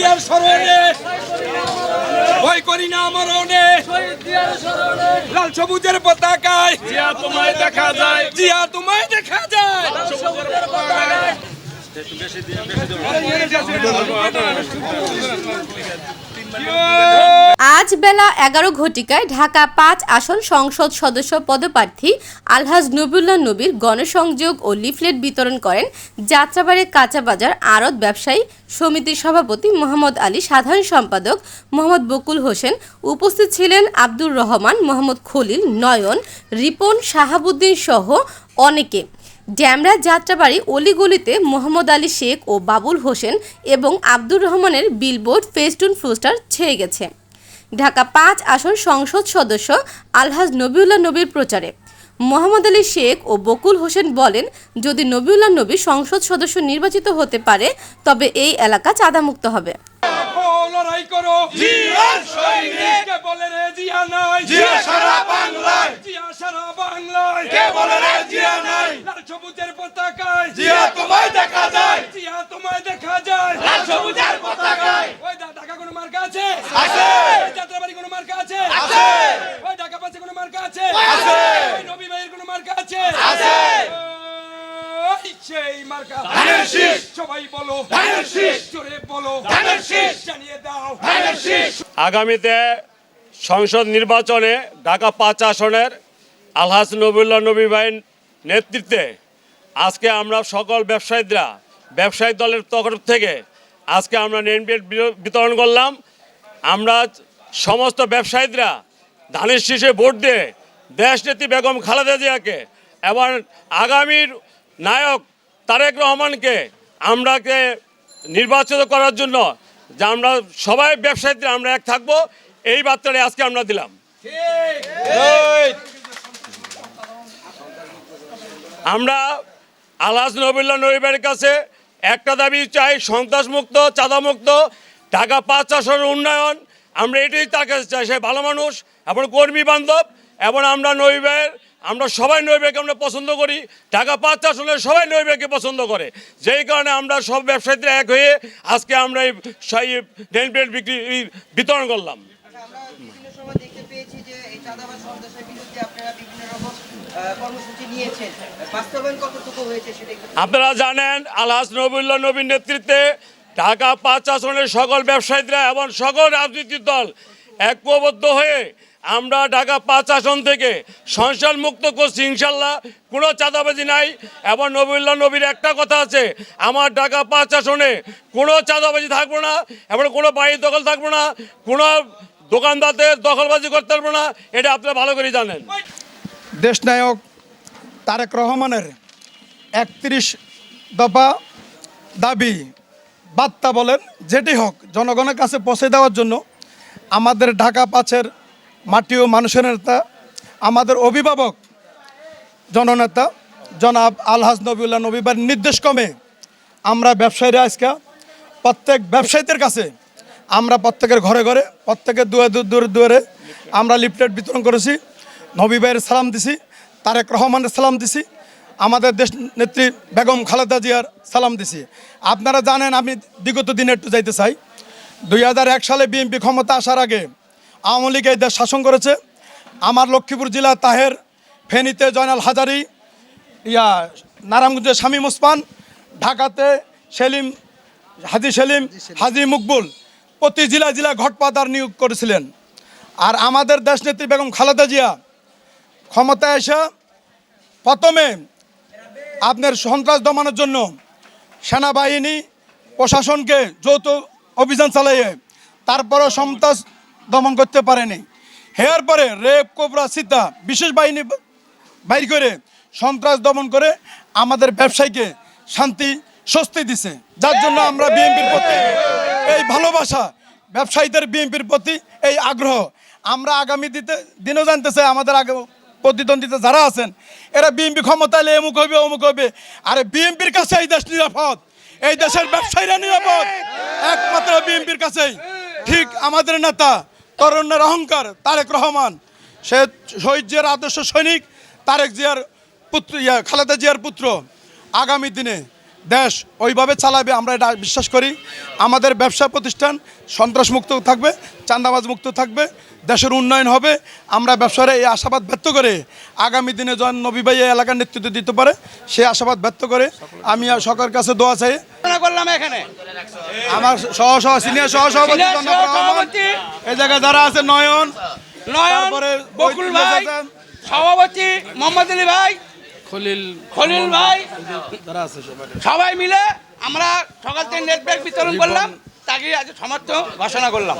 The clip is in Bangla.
জিয়ার স্মরণে ভয় করি না মরণে লাল সবুজের পতাকায় জিয়া তোমায় দেখা যায় জিয়া তোমায় দেখা যায় বেলা এগারো ঘটিকায় ঢাকা পাঁচ আসন সংসদ সদস্য পদপ্রার্থী আলহাজ নবুল্লাহ নবীর গণসংযোগ ও লিফলেট বিতরণ করেন যাত্রাবাড়ি কাঁচাবাজার আড়ত ব্যবসায়ী সমিতির সভাপতি মোহাম্মদ আলী, সাধারণ সম্পাদক মোহাম্মদ বকুল হোসেন, উপস্থিত ছিলেন আব্দুর রহমান, মোহাম্মদ খলিল, নয়ন, রিপন শাহাবুদ্দিন সহ অনেকে। ড্যামরা যাত্রাবাড়ি অলিগলিতে মোহাম্মদ আলী শেখ ও বাবুল হোসেন এবং আব্দুর রহমানের বিলবোর্ড ফেস্টুন পোস্টার ছেয়ে গেছে। ঢাকা পাঁচ আসন সংসদ সদস্য আলহাজ নবিউল্লাহ নবীর প্রচারে। মোহাম্মদ আলী শেখ ও বকুল হোসেন বলেন যদি নবিউল্লাহ নবী সংসদ সদস্য নির্বাচিত হতে পারে তবে এই এলাকা চাঁদামুক্ত হবে। লড়াই করো। জিয়ার বলে রে জিয়া নাই জিয়া সারা বাংলায় জিয়া সারা বাংলায় কে বলে রে জিয়া নাই লাল সবুজের পতাকায় জিয়া তোমায় দেখা যায় জিয়া তোমায় দেখা যায় লাল সবুজের পতাকায় ওই দা- ঢাকা কোনো মার্কা আছে আছে। ওই যাত্রাবাড়ি কোনো মার্কা আছে আছে। ওই ঢাকা পাশে কোনো মার্কা আছে আছে। ওই নবী ভাইয়ের কোনো মার্কা আছে আছে। ওই সেই মার্কা ধানের শীষ। সবাই বলো ধানের শীষ। জোরে বলো ধানের শীষ। জানিয়ে দাও ধানের শীষ আগামীতে সংসদ নির্বাচনে ঢাকা পাঁচ আসনের আলহাজ নবুল্লাহ নবী ভাইয়ের নেতৃত্বে আজকে আমরা সকল ব্যবসায়ীরা ব্যবসায়ী দলের তরফ থেকে আজকে আমরা নেম প্লেট বির- বিতরণ করলাম আমরা সমস্ত ব্যবসায়ীরা ধানের শীষে ভোট দিয়ে দেশনেত্রী বেগম খালেদা জিয়াকে এবং আগামীর নায়ক তারেক রহমানকে আমরাকে নির্বাচিত করার জন্য যে আমরা সবাই ব্যবসায়ীরা আমরা এক থাকব, এই বার্তাটা আজকে আমরা দিলাম। আমরা আলহাজ নবুল্লাহ নবীবের কাছে একটা দাবি চাই, সন্ত্রাসমুক্ত, চাঁদামুক্ত, ঢাকা পাঁচ আসনের উন্নয়ন। আমরা এটাই তার কাছে চাই, সে ভালো মানুষ, এবং কর্মী বান্ধব, এবং আমরা নবীবের আমরা সবাই নবীকে আমরা পছন্দ করি ঢাকা পাঁচ আসনের সবাই নবীকে পছন্দ করে। যেই কারণে আমরা সব ব্যবসায়ীরা এক হয়ে আজকে আমরা এই নেল প্লেট বিক্রি বিতরণ করলাম। আপনারা জানেন, আলহাজ নবুল্লাহ নবীর নেতৃত্বে ঢাকা পাঁচ আসনের সকল ব্যবসায়ীরা এবং সকল রাজনৈতিক দল ঐক্যবদ্ধ হয়ে আমরা ঢাকা পাঁচ আসন থেকে সংসার মুক্ত করছি ইনশাল্লাহ, কোনো চাঁদাবাজি নাই। এবং নবুল্লাহ নবীর একটা কথা আছে, আমার ঢাকা পাঁচ আসনে কোনো চাঁদাবাজি থাকব না, এবং কোনো বাড়ির দখল থাকব না, কোনো দোকানদারদের দখলবাজি করতে পারব না, এটা আপনারা ভালো করে জানেন। দেশনায়ক তারেক রহমানের একত্রিশ দফা দাবি, বার্তা বলেন, যেটি হোক, জনগণের কাছে পৌঁছে দেওয়ার জন্য আমাদের ঢাকা পাঁচের মাটি ও মানুষের নেতা, আমাদের অভিভাবক জননেতা, জনাব আলহাজ নবীউল্লাহ নবীবার নির্দেশ কমে আমরা ব্যবসায়ীরা আজকে, প্রত্যেক ব্যবসায়ীদের কাছে আমরা প্রত্যেকের ঘরে ঘরে, প্রত্যেকের দুয়ারে দুয়ারে দুয়ারে আমরা লিফলেট বিতরণ করেছি, নবী ভাইয়ের সালাম দিছি, তারেক রহমানের সালাম দিছি, আমাদের দেশ নেত্রী বেগম খালেদা জিয়ার সালাম দিছি। আপনারা জানেন আমি বিগত দিনে একটু যাইতে চাই। দুই হাজার এক সালে বিএনপি ক্ষমতা আসার আগে আওয়ামী লীগ এই দেশ শাসন করেছে। আমার লক্ষ্মীপুর জেলা তাহের, ফেনীতে জয়নাল হাজারি, ইয়া নারায়ণগঞ্জে শামীম ওসমান ঢাকাতে সেলিম, হাজি সেলিম, হাজি মুকবুল, প্রতি জেলা জেলা ঘটপাদার নিয়োগ করেছিলেন। আর আমাদের দেশনেত্রী বেগম খালেদা জিয়া ক্ষমতায় এসে প্রথমে আপনার সন্ত্রাস দমানোর জন্য সেনাবাহিনী, প্রশাসনকে যৌথ অভিযান চালাইয়ে তারপরও সন্ত্রাস দমন করতে পারেনি। হেয়ার পরে রেপ, কোবরা সীতা বিশেষ বাহিনী বাইর করে সন্ত্রাস দমন করে আমাদের ব্যবসায়ীকে শান্তি, স্বস্তি দিছে। যার জন্য আমরা বিএনপির প্রতি এই ভালোবাসা, ব্যবসায়ীদের বিএনপির প্রতি এই আগ্রহ। আমরা আগামী দিতে দিনও জানতে চাই আমাদের আগে প্রতিদ্বন্দ্বিতা যারা আছেন, এরা বিএনপি ক্ষমতা এলে এমুক হবে, অমুক হবে। আরে বিএনপির কাছে এই দেশ নিরাপদ। এই দেশের ব্যবসায়ীরা নিরাপদ। একমাত্র বিএনপির কাছেই। ঠিক আমাদের নেতা তরুণের অহংকার, তারেক রহমান। সে শহীদ জিয়ার আদর্শ সৈনিক, তারেক জিয়ার পুত্র, ইয়া, খালেদা জিয়ার পুত্র। আগামী দিনে দেশ ওইভাবে চালাবে আমরা এটা বিশ্বাস করি। আমাদের ব্যবসা প্রতিষ্ঠান সন্ত্রাসমুক্ত থাকবে চান্দাবাজ মুক্ত থাকবে দেশের উন্নয়ন হবে। আমরা ব্যবসার এই আশাবাদ ব্যক্ত করে আগামী দিনে যখন নবী ভাই এই এলাকার নেতৃত্ব দিতে পারে সেই আশাবাদ ব্যক্ত করে আমি সকলের কাছে দোয়া চাই। করলাম এখানে। আমার সহ সহ সিনিয়র সহ সভাপতি। এই জায়গায় যারা আছে নয়ন নয়ন বকুল ভাই সভাপতি মোহাম্মদ আলী ভাই খলিল খলিল ভাই সবাই। মিলে আমরা সকাল থেকে নেট ব্যাগ বিতরণ করলাম তাকে আজ সমর্থ ঘোষণা করলাম।